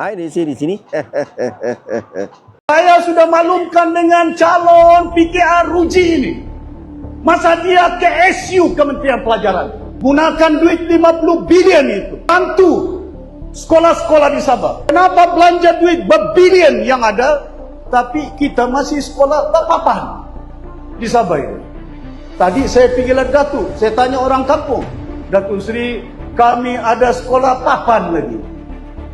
Hai di sini di sini. Saya sudah maklumkan dengan calon PKR Ruji ini. Masa dia ke SU Kementerian Pelajaran. Gunakan duit 50 bilion itu. Bantu sekolah-sekolah di Sabah. Kenapa belanja duit berbilion yang ada, tapi kita masih sekolah tak papan di Sabah itu. Tadi saya pergi lihat Datuk, saya tanya orang kampung. Datuk Seri, kami ada sekolah papan lagi.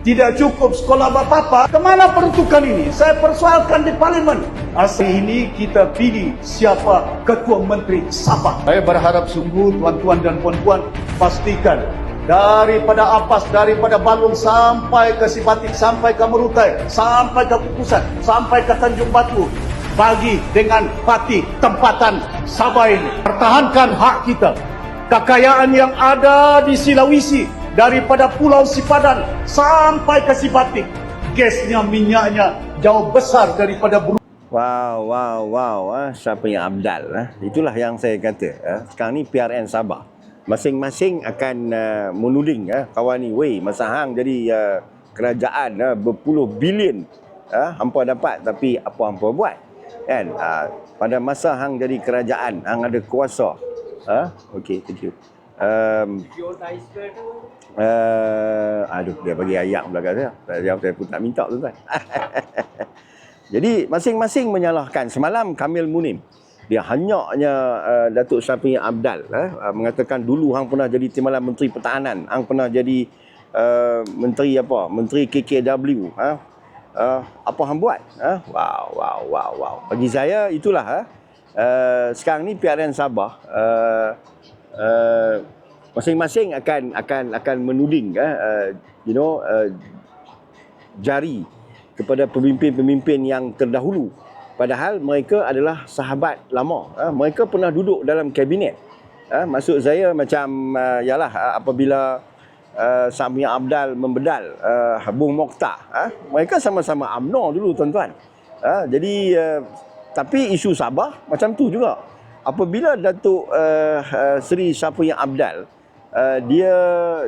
Tidak cukup sekolah bapa Kemana peruntukan ini? Saya persoalkan di parlimen. Asli ini kita pilih siapa ketua menteri Sabah. Saya berharap sungguh tuan-tuan dan puan-puan pastikan daripada Apas, daripada Balung sampai ke Sipatik, sampai ke Merutai, sampai ke Kukusan, sampai ke Tanjung Batu, bagi dengan parti tempatan Sabah ini. Pertahankan hak kita. Kekayaan yang ada di Sulawesi daripada Pulau Sipadan sampai ke Sipatik. Gasnya, minyaknya jauh besar daripada Brunei. Wow, wow, wow. Ah, siapa yang Abdal? Ah. Itulah yang saya kata. Ah. Sekarang ni PRN Sabah. Masing-masing akan menuding kawan ni. Weh, masa hang jadi kerajaan berpuluh bilion. Hampa dapat tapi apa hampa buat? Kan? Pada masa hang jadi kerajaan, hang ada kuasa. Okay, thank you. Um, uh, aduh, dia bagi ayat belakang saya. Saya, saya pun tak minta tuan-tuan. Jadi masing-masing menyalahkan. Semalam Kamil Munim dia hanyaknya uh, Datuk Syafiq Abdal eh, uh, mengatakan dulu hang pernah jadi timbalan menteri pertahanan, hang pernah jadi uh, menteri apa? Menteri KKW, ha? Uh, apa hang buat? Ha? Wow, wow, wow, wow. Bagi saya itulah ha? uh, sekarang ni PRN Sabah uh, uh, masing-masing akan akan akan menuding uh, you know uh, jari kepada pemimpin-pemimpin yang terdahulu. Padahal mereka adalah sahabat lama. Ha? Mereka pernah duduk dalam kabinet. Ha? Maksud saya macam, uh, yalah uh, apabila uh, Sami Abdal membedal uh, Bung Mokhtar. Ha? Mereka sama-sama UMNO dulu tuan-tuan. Ha? Jadi, uh, tapi isu Sabah macam tu juga. Apabila Datuk uh, uh, Seri Syafiq Abdal, uh, dia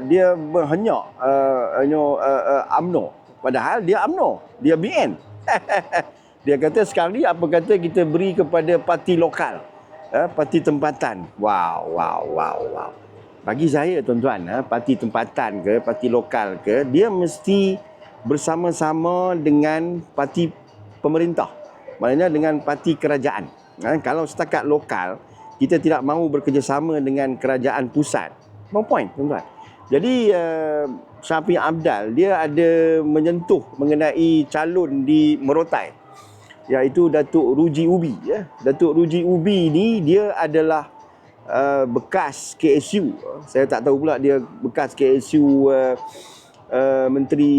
dia berhenyak uh, you know, uh, uh, UMNO. Padahal dia UMNO, dia BN. dia kata sekarang ni apa kata kita beri kepada parti lokal. Eh, parti tempatan. Wow, wow, wow, wow. Bagi saya tuan-tuan, eh, parti tempatan ke, parti lokal ke, dia mesti bersama-sama dengan parti pemerintah. Maknanya dengan parti kerajaan. Eh, kalau setakat lokal, kita tidak mahu bekerjasama dengan kerajaan pusat. No point, tuan-tuan. Jadi uh, Syafiq Abdal dia ada menyentuh mengenai calon di Merotai iaitu Datuk Ruji Ubi ya. Datuk Ruji Ubi ni dia adalah uh, bekas KSU. Saya tak tahu pula dia bekas KSU uh, uh, Menteri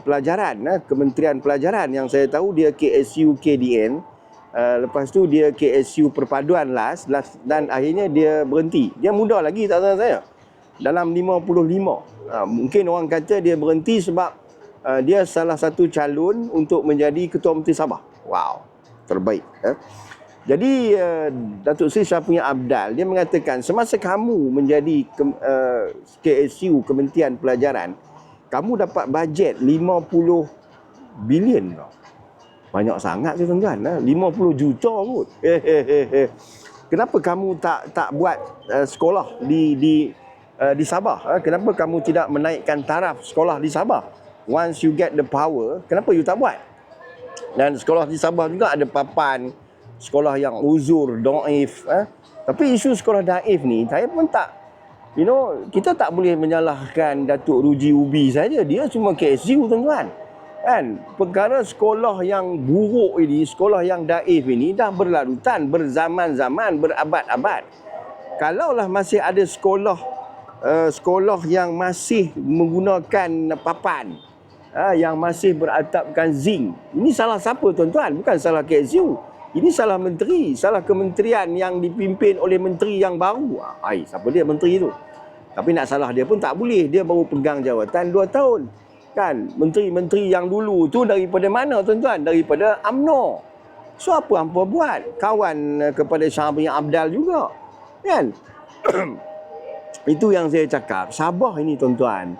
Pelajaran, uh, Kementerian Pelajaran yang saya tahu dia KSU KDN. Uh, lepas tu dia KSU Perpaduan last, last dan akhirnya dia berhenti. Dia muda lagi tak tahu saya. Dalam 55. Uh, mungkin orang kata dia berhenti sebab uh, dia salah satu calon untuk menjadi Ketua Menteri Sabah. Wow, terbaik. Eh? Jadi uh, Datuk Seri Syafiq Abdal dia mengatakan semasa kamu menjadi ke, uh, KSU Kementerian Pelajaran, kamu dapat bajet 50 bilion tau. Banyak sangat tu tuan-tuan, eh? 50 juta kot. Kenapa kamu tak tak buat uh, sekolah di di uh, di Sabah? Eh? Kenapa kamu tidak menaikkan taraf sekolah di Sabah? Once you get the power, kenapa you tak buat? Dan sekolah di Sabah juga ada papan sekolah yang uzur, daif. Eh? Tapi isu sekolah daif ni, saya pun tak, you know, kita tak boleh menyalahkan Datuk Ruji Ubi saja. Dia cuma KSU tuan-tuan. Kan? Perkara sekolah yang buruk ini, sekolah yang daif ini dah berlarutan, berzaman-zaman, berabad-abad. Kalaulah masih ada sekolah uh, sekolah yang masih menggunakan papan, ha, yang masih beratapkan zinc. Ini salah siapa tuan-tuan? Bukan salah KSU. Ini salah menteri, salah kementerian yang dipimpin oleh menteri yang baru. Ai, siapa dia menteri itu? Tapi nak salah dia pun tak boleh. Dia baru pegang jawatan 2 tahun. Kan? Menteri-menteri yang dulu tu daripada mana tuan-tuan? Daripada AMNO. So apa hampa buat? Kawan eh, kepada Syafiq Abdal juga. Kan? Itu yang saya cakap. Sabah ini tuan-tuan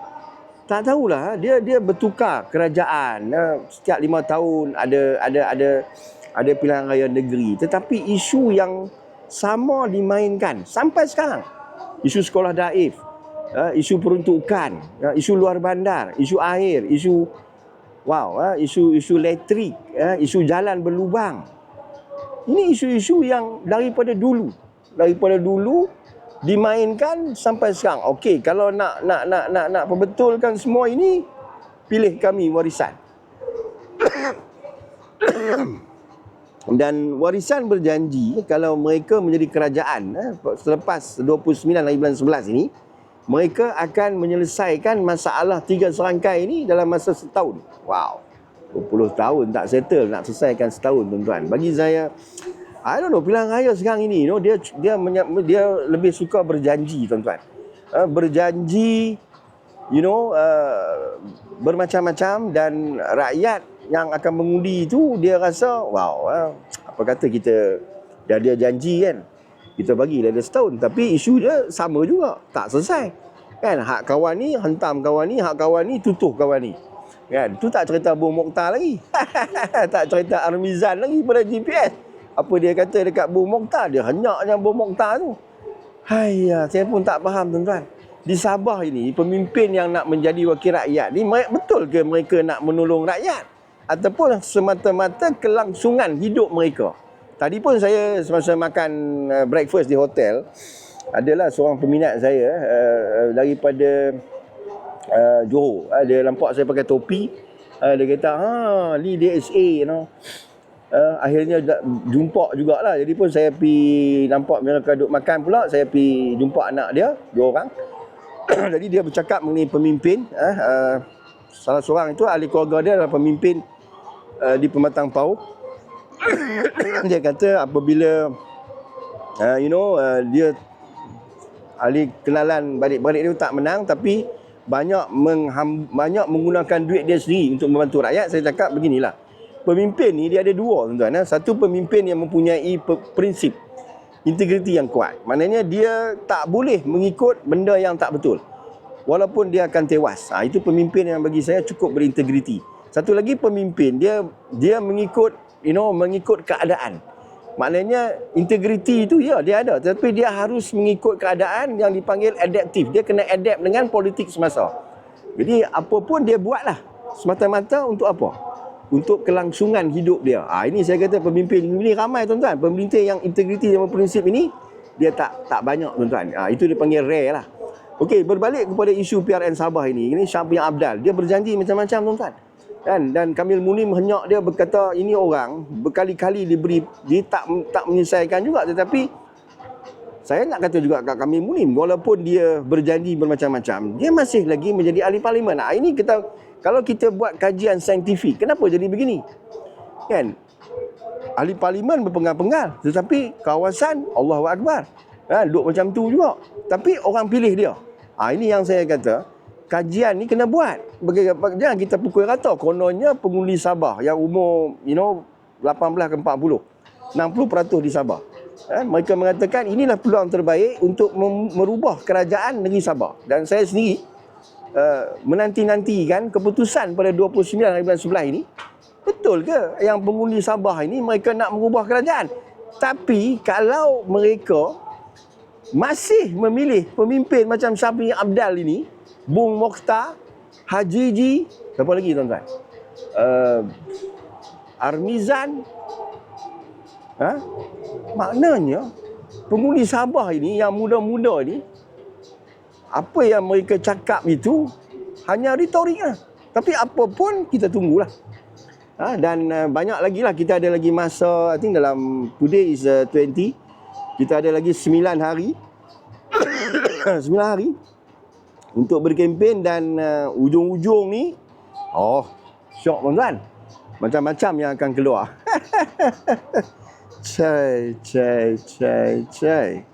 Tak tahulah dia dia bertukar kerajaan eh, setiap lima tahun ada ada ada ada pilihan raya negeri tetapi isu yang sama dimainkan sampai sekarang isu sekolah daif eh, isu peruntukan eh, isu luar bandar isu air isu wow eh, isu isu elektrik isu jalan berlubang ini isu-isu yang daripada dulu daripada dulu dimainkan sampai sekarang. Okey, kalau nak nak nak nak nak perbetulkan semua ini, pilih kami warisan. Dan warisan berjanji kalau mereka menjadi kerajaan eh, selepas 29 hari bulan 11 ini, mereka akan menyelesaikan masalah tiga serangkai ini dalam masa setahun. Wow. 20 tahun tak settle nak selesaikan setahun tuan-tuan. Bagi saya I don't know pilihan raya sekarang ini you know dia dia dia lebih suka berjanji tuan-tuan. Uh, berjanji you know uh, bermacam-macam dan rakyat yang akan mengundi itu dia rasa wow uh, apa kata kita dah dia janji kan kita bagi dia setahun. Tapi isu dia sama juga. Tak selesai. Kan? Hak kawan ni hentam kawan ni hak kawan ni tutuh kawan ni. Kan? Tu tak cerita Bung Mokhtar lagi. Tak cerita Armizan lagi pada GPS apa dia kata dekat Bung Mokhtar? Dia henyaknya Bung Mokhtar tu. Haiya, saya pun tak faham tuan-tuan. Di Sabah ini, pemimpin yang nak menjadi wakil rakyat ni, betul ke mereka nak menolong rakyat? Ataupun semata-mata kelangsungan hidup mereka? Tadi pun saya semasa makan uh, breakfast di hotel, adalah seorang peminat saya uh, daripada uh, Johor. Uh, dia nampak saya pakai topi. Uh, dia kata, ha, ni DSA, you know uh, akhirnya jumpa jugalah. Jadi pun saya pi nampak mereka duduk makan pula, saya pi jumpa anak dia, dua orang. Jadi dia bercakap mengenai pemimpin, uh, uh, salah seorang itu ahli keluarga dia adalah pemimpin uh, di Pematang Pau. dia kata apabila uh, you know uh, dia ahli kenalan balik-balik dia tak menang tapi banyak mengham, banyak menggunakan duit dia sendiri untuk membantu rakyat saya cakap beginilah. Pemimpin ni dia ada dua tuan-tuan eh. satu pemimpin yang mempunyai pe- prinsip integriti yang kuat. Maknanya dia tak boleh mengikut benda yang tak betul. Walaupun dia akan tewas. Ha, itu pemimpin yang bagi saya cukup berintegriti. Satu lagi pemimpin dia dia mengikut you know mengikut keadaan maknanya integriti itu ya dia ada tetapi dia harus mengikut keadaan yang dipanggil adaptif dia kena adapt dengan politik semasa jadi apa pun dia buatlah semata-mata untuk apa untuk kelangsungan hidup dia. Ah ha, ini saya kata pemimpin ini ramai tuan-tuan. Pemimpin yang integriti dan prinsip ini dia tak tak banyak tuan-tuan. Ah ha, itu dipanggil rare lah. Okey, berbalik kepada isu PRN Sabah ini. Ini Syafiq Abdal. Dia berjanji macam-macam tuan-tuan. Kan dan Kamil Munim henyak dia berkata ini orang berkali-kali diberi dia tak tak menyelesaikan juga tetapi saya nak kata juga kat Kamil Munim walaupun dia berjanji bermacam-macam dia masih lagi menjadi ahli parlimen. Ah ini kita kalau kita buat kajian saintifik, kenapa jadi begini? Kan? Ahli parlimen berpenggal-penggal. Tetapi kawasan, Allahu Akbar. Ha, duduk macam tu juga. Tapi orang pilih dia. Ha, ini yang saya kata, kajian ni kena buat. Jangan kita pukul rata. Kononnya pengundi Sabah yang umur, you know, 18 ke 40. 60% di Sabah. Ha, mereka mengatakan inilah peluang terbaik untuk merubah kerajaan negeri Sabah. Dan saya sendiri, Uh, menanti-nantikan keputusan pada 29 hari bulan 11 ini betul ke yang pengundi Sabah ini mereka nak mengubah kerajaan tapi kalau mereka masih memilih pemimpin macam Syafiq Abdal ini Bung Mokhtar Haji Ji siapa lagi tuan-tuan? Uh, Armizan. Ha? maknanya pengundi Sabah ini yang muda-muda ini apa yang mereka cakap itu hanya retorik lah. Tapi apa pun kita tunggulah. Ha, dan uh, banyak lagi lah. Kita ada lagi masa I think dalam today is uh, 20 kita ada lagi 9 hari. 9 hari untuk berkempen dan uh, ujung-ujung ni oh syok tuan-tuan. Macam-macam yang akan keluar. Cai cai cai cai